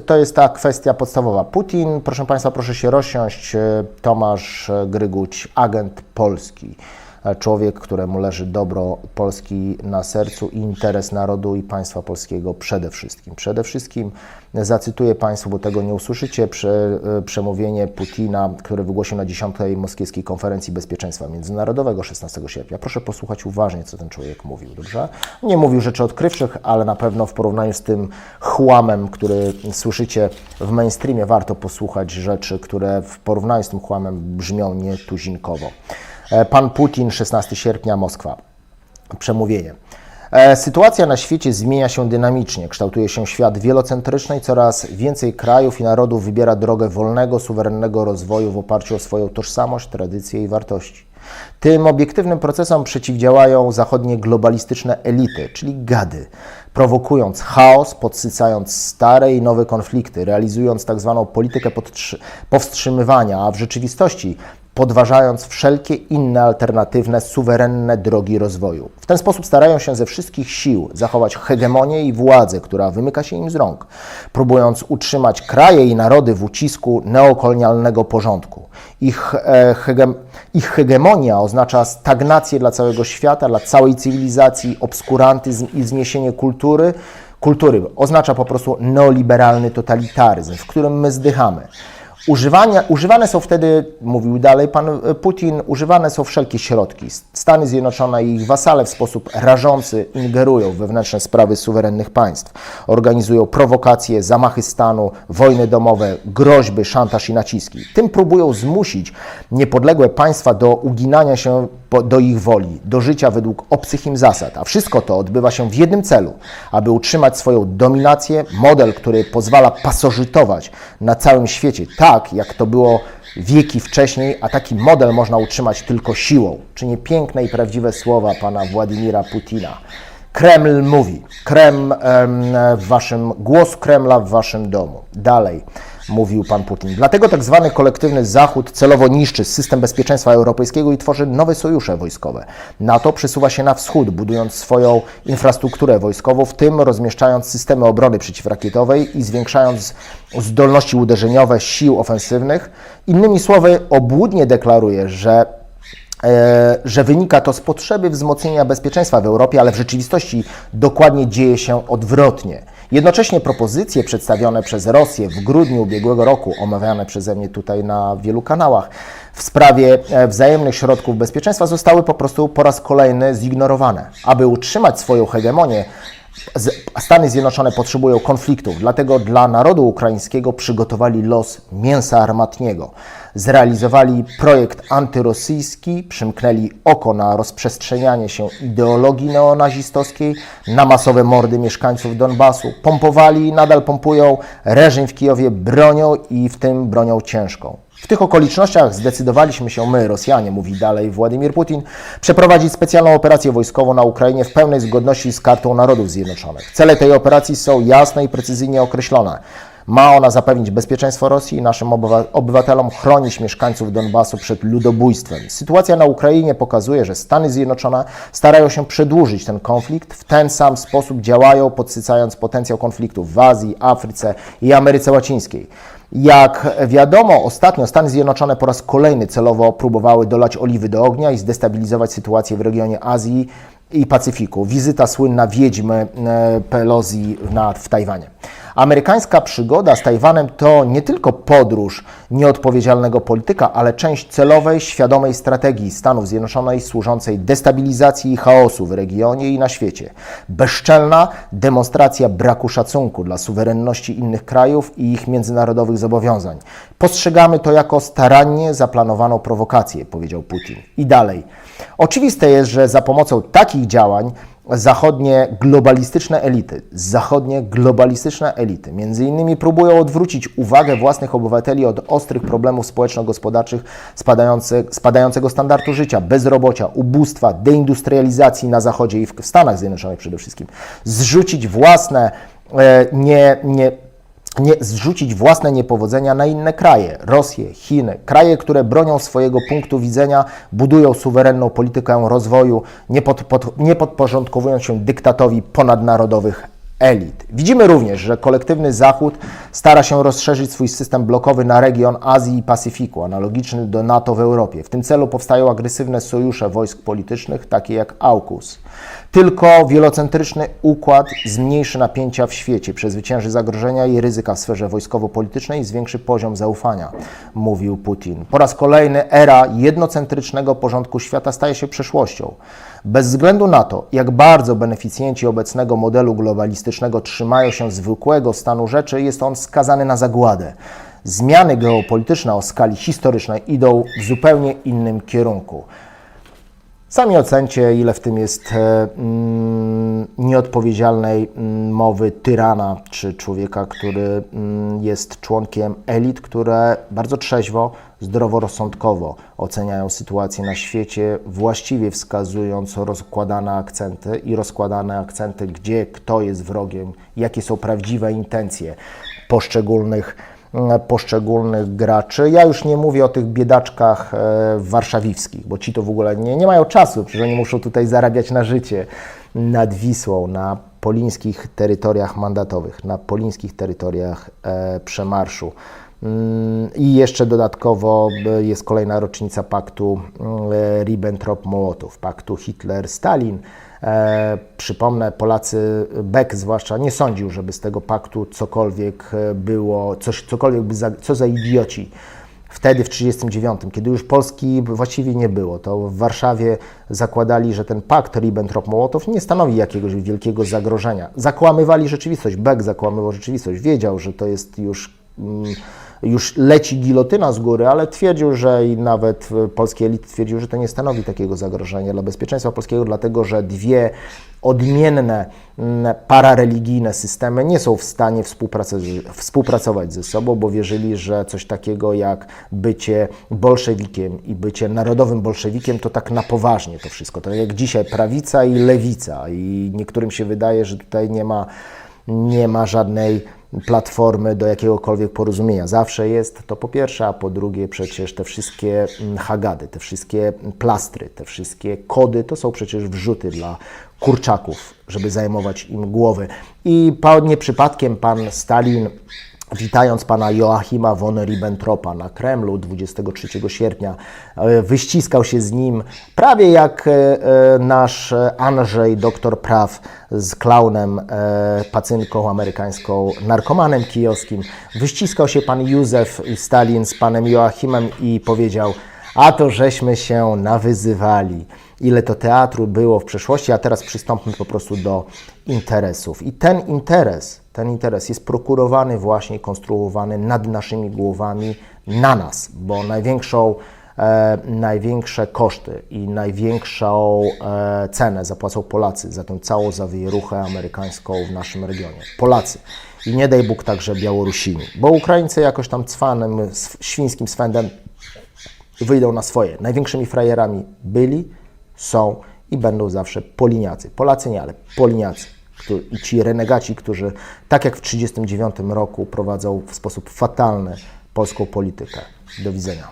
to jest ta kwestia podstawowa. Putin, proszę Państwa, proszę się rozsiąść. e, Tomasz Gryguć, agent polski. Człowiek, któremu leży dobro Polski na sercu i interes narodu i państwa polskiego przede wszystkim. Przede wszystkim zacytuję Państwu, bo tego nie usłyszycie, e, przemówienie Putina, które wygłosił na 10. Moskiewskiej Konferencji Bezpieczeństwa Międzynarodowego 16 sierpnia. Proszę posłuchać uważnie, co ten człowiek mówił, dobrze? Nie mówił rzeczy odkrywczych, ale na pewno w porównaniu z tym chłamem, który słyszycie w mainstreamie, warto posłuchać rzeczy, które w porównaniu z tym chłamem brzmią nietuzinkowo. E, Pan Putin, 16 sierpnia, Moskwa. Przemówienie. E, Sytuacja na świecie zmienia się dynamicznie. Kształtuje się świat wielocentryczny i coraz więcej krajów i narodów wybiera drogę wolnego, suwerennego rozwoju w oparciu o swoją tożsamość, tradycje i wartości. Tym obiektywnym procesom przeciwdziałają zachodnie globalistyczne elity, czyli gady, prowokując chaos, podsycając stare i nowe konflikty, realizując tak zwaną politykę powstrzymywania, a w rzeczywistości podważając wszelkie inne alternatywne, suwerenne drogi rozwoju. W ten sposób starają się ze wszystkich sił zachować hegemonię i władzę, która wymyka się im z rąk, próbując utrzymać kraje i narody w ucisku neokolonialnego porządku. Ich, e, hege, ich hegemonia oznacza stagnację dla całego świata, dla całej cywilizacji, obskurantyzm i zniesienie kultury, kultury. Oznacza po prostu neoliberalny totalitaryzm, w którym my zdychamy. Używania, używane są wtedy, mówił dalej pan e, Putin, używane są wszelkie środki. Stany Zjednoczone i ich wasale w sposób rażący ingerują w wewnętrzne sprawy suwerennych państw. Organizują prowokacje, zamachy stanu, wojny domowe, groźby, szantaż i naciski. Tym próbują zmusić niepodległe państwa do uginania się do ich woli, do życia według obcych im zasad. A wszystko to odbywa się w jednym celu, aby utrzymać swoją dominację, model, który pozwala pasożytować na całym świecie, tak jak to było wieki wcześniej, a taki model można utrzymać tylko siłą. Czy nie piękne i prawdziwe słowa pana Władimira Putina? Kreml mówi, Kreml em, w waszym, głos Kremla w waszym domu. Dalej mówił pan Putin. Dlatego tak zwany kolektywny Zachód celowo niszczy system bezpieczeństwa europejskiego i tworzy nowe sojusze wojskowe. NATO przesuwa się na wschód, budując swoją infrastrukturę wojskową, w tym rozmieszczając systemy obrony przeciwrakietowej i zwiększając zdolności uderzeniowe sił ofensywnych. Innymi słowy, obłudnie deklaruje, że e, że wynika to z potrzeby wzmocnienia bezpieczeństwa w Europie, ale w rzeczywistości dokładnie dzieje się odwrotnie. Jednocześnie propozycje przedstawione przez Rosję w grudniu ubiegłego roku, omawiane przeze mnie tutaj na wielu kanałach, w sprawie e, wzajemnych środków bezpieczeństwa zostały po prostu po raz kolejny zignorowane. Aby utrzymać swoją hegemonię, Stany Zjednoczone potrzebują konfliktów, dlatego dla narodu ukraińskiego przygotowali los mięsa armatniego. Zrealizowali projekt antyrosyjski, przymknęli oko na rozprzestrzenianie się ideologii neonazistowskiej, na masowe mordy mieszkańców Donbasu. Pompowali i nadal pompują reżim w Kijowie bronią i w tym bronią ciężką. W tych okolicznościach zdecydowaliśmy się my, Rosjanie, mówi dalej Władimir Putin, przeprowadzić specjalną operację wojskową na Ukrainie w pełnej zgodności z Kartą Narodów Zjednoczonych. Cele tej operacji są jasne i precyzyjnie określone. Ma ona zapewnić bezpieczeństwo Rosji i naszym obywa- obywatelom, chronić mieszkańców Donbasu przed ludobójstwem. Sytuacja na Ukrainie pokazuje, że Stany Zjednoczone starają się przedłużyć ten konflikt. W ten sam sposób działają, podsycając potencjał konfliktów w Azji, Afryce i Ameryce Łacińskiej. Jak wiadomo, ostatnio Stany Zjednoczone po raz kolejny celowo próbowały dolać oliwy do ognia i zdestabilizować sytuację w regionie Azji i Pacyfiku. Wizyta słynna wiedźmy e, Pelosi na, w Tajwanie. Amerykańska przygoda z Tajwanem to nie tylko podróż nieodpowiedzialnego polityka, ale część celowej, świadomej strategii Stanów Zjednoczonych służącej destabilizacji i chaosu w regionie i na świecie. Bezczelna demonstracja braku szacunku dla suwerenności innych krajów i ich międzynarodowych zobowiązań. Postrzegamy to jako starannie zaplanowaną prowokację, powiedział Putin. I dalej. Oczywiste jest, że za pomocą takich działań zachodnie globalistyczne elity, zachodnie globalistyczne elity, między innymi próbują odwrócić uwagę własnych obywateli od ostrych problemów społeczno-gospodarczych spadające, spadającego standardu życia, bezrobocia, ubóstwa, deindustrializacji na Zachodzie i w w Stanach Zjednoczonych przede wszystkim. Zrzucić własne e, nie, nie, nie, zrzucić własne niepowodzenia na inne kraje Rosję, Chiny, kraje, które bronią swojego punktu widzenia, budują suwerenną politykę rozwoju, nie, pod, pod, nie podporządkowując się dyktatowi ponadnarodowych elit. Widzimy również, że kolektywny Zachód stara się rozszerzyć swój system blokowy na region Azji i Pacyfiku, analogiczny do NATO w Europie. W tym celu powstają agresywne sojusze wojsk politycznych, takie jak AUKUS. Tylko wielocentryczny układ zmniejszy napięcia w świecie, przezwycięży zagrożenia i ryzyka w sferze wojskowo-politycznej i zwiększy poziom zaufania, mówił Putin. Po raz kolejny era jednocentrycznego porządku świata staje się przeszłością. Bez względu na to, jak bardzo beneficjenci obecnego modelu globalistycznego trzymają się zwykłego stanu rzeczy, jest on skazany na zagładę. Zmiany geopolityczne o skali historycznej idą w zupełnie innym kierunku. Sami ocencie, ile w tym jest e, mm, nieodpowiedzialnej mm, mowy tyrana, czy człowieka, który mm, jest członkiem elit, które bardzo trzeźwo, zdroworozsądkowo oceniają sytuację na świecie, właściwie wskazując rozkładane akcenty i rozkładane akcenty, gdzie kto jest wrogiem, jakie są prawdziwe intencje poszczególnych poszczególnych graczy. Ja już nie mówię o tych biedaczkach e, warszawiwskich, bo ci to w ogóle nie, nie mają czasu, przecież oni muszą tutaj zarabiać na życie nad Wisłą, na polińskich terytoriach mandatowych, na polińskich terytoriach e, przemarszu. Mm, I jeszcze dodatkowo e, jest kolejna rocznica paktu e, Ribbentrop-Mołotow, paktu Hitler-Stalin. E, przypomnę, Polacy, Beck zwłaszcza, nie sądził, żeby z tego paktu cokolwiek e, było, coś, cokolwiek by za, co za idioci. Wtedy w 1939, kiedy już Polski właściwie nie było, to w Warszawie zakładali, że ten pakt Ribbentrop-Mołotow nie stanowi jakiegoś wielkiego zagrożenia. Zakłamywali rzeczywistość. Beck zakłamywał rzeczywistość. Wiedział, że to jest już. Mm, już leci gilotyna z góry, ale twierdził, że i nawet polskie elity twierdziły, że to nie stanowi takiego zagrożenia dla bezpieczeństwa polskiego, dlatego że dwie odmienne mm, parareligijne systemy nie są w stanie współpracować ze sobą, bo wierzyli, że coś takiego jak bycie bolszewikiem i bycie narodowym bolszewikiem to tak na poważnie to wszystko. To jak dzisiaj prawica i lewica i niektórym się wydaje, że tutaj nie ma, nie ma żadnej platformy do jakiegokolwiek porozumienia. Zawsze jest to po pierwsze, a po drugie przecież te wszystkie mm, hagady, te wszystkie plastry, te wszystkie kody to są przecież wrzuty dla kurczaków, żeby zajmować im głowy. I nie przypadkiem pan Stalin Witając pana Joachima von Ribbentropa na Kremlu 23 sierpnia, e, wyściskał się z nim prawie jak e, e, nasz Andrzej, doktor praw, z klaunem pacynką amerykańską, narkomanem kijowskim. Wyściskał się pan Józef Stalin z panem Joachimem i powiedział: A to żeśmy się nawyzywali ile to teatru było w przeszłości, a teraz przystąpmy po prostu do interesów. I ten interes, ten interes jest prokurowany właśnie, konstruowany nad naszymi głowami na nas, bo największą E, największe koszty i największą e, cenę zapłacą Polacy za tę całą zawieruchę amerykańską w naszym regionie. Polacy. I nie daj Bóg także Białorusini, bo Ukraińcy jakoś tam cwanym, świńskim swędem wyjdą na swoje. Największymi frajerami byli, są i będą zawsze Poliniacy. Polacy nie, ale Poliniacy. I ci renegaci, którzy tak jak w 1939 roku prowadzą w sposób fatalny polską politykę. Do widzenia.